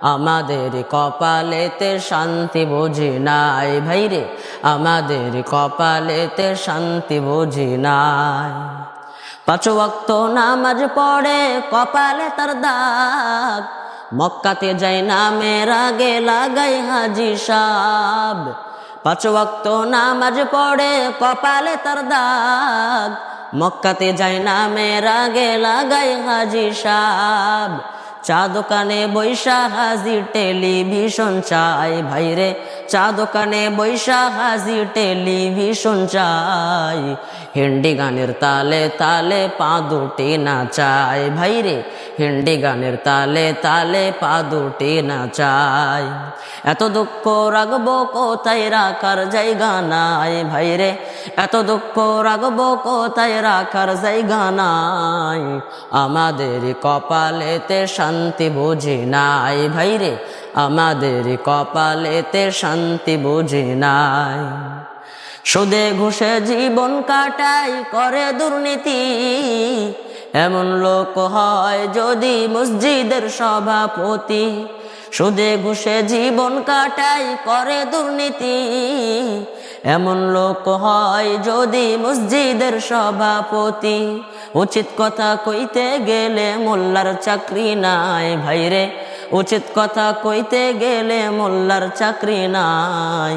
আমাদের কপালেতে শান্তি বুঝি নাই। ভাইরে আমাদের কপালেতে শান্তি বুঝি নাই। পাঁচ ওয়াক্ত নামাজ পড়ে কপালে তার দাগ। মক্কাতে যাই নামের আগে লাগাই হাজি সাব। পাঁচ ওয়াক্ত নামাজ পড়ে কপালে তার দাগ। মক্কাতে যাই নামের আগে লাগাই হাজি সাব। চা দোকানে বৈশা হাজির টেলিভিশন চাই। ভাইরে চা দোকানে বৈশা হাজির টেলিভিশন চাই। হিন্দি গানের তালে তালে পা দুটি না চাই ভাইরে হিন্দি গানের তালে তালে পা দুটি না চাই এত দুঃখ রাখব কোথায় রাখার জায়গা নাই ভাইরে। এত দুঃখ রাখব কোথায় রাখার জায়গা নাই। আমাদের কপালেতে শান্তি বুঝি নাই ভাইরে। আমাদের কপালেতে শান্তি বুঝি নাই। সুদে ঘুষে জীবন কাটাই করে দুর্নীতি। এমন লোক হয় যদি মসজিদের সভাপতি। সুদে ঘুষে জীবন কাটাই করে দুর্নীতি। এমন লোক হয় যদি মসজিদের সভাপতি। উচিত কথা কইতে গেলে মোল্লার চাকরি নাই ভাইরে। উচিত কথা কইতে গেলে মোল্লার চাকরি নাই।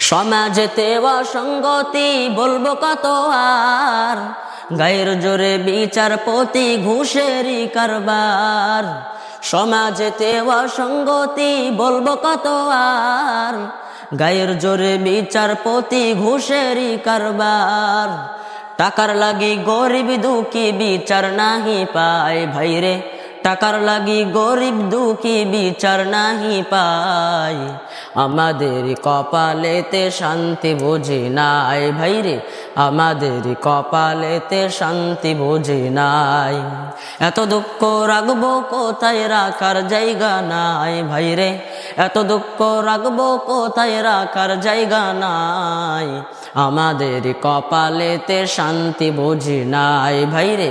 সমাজেতে অসঙ্গতি বলব কত আর? গায়ের জোরে বিচারপতি ঘুষেরই কারবার। সমাজেতে অসঙ্গতি বলব কত আর? গায়ের জোরে বিচারপতি ঘুষেরই কারবার। টাকার লাগি গরিব দুঃখী বিচার নাহি পায় ভাইরে। টাকার লাগি গরিব দুঃখী বিচার নাহি পাই আমাদের কপালেতে শান্তি বুঝি নাই, ভাইরে, আমাদের কপালেতে শান্তি বুঝি নাই। এত দুঃখ রাখব কোথায় রাখার জায়গা নাই, ভাইরে, এত দুঃখ রাখব কোথায় রাখার জায়গা নাই। আমাদের কপালেতে শান্তি বুঝি নাই, ভাইরে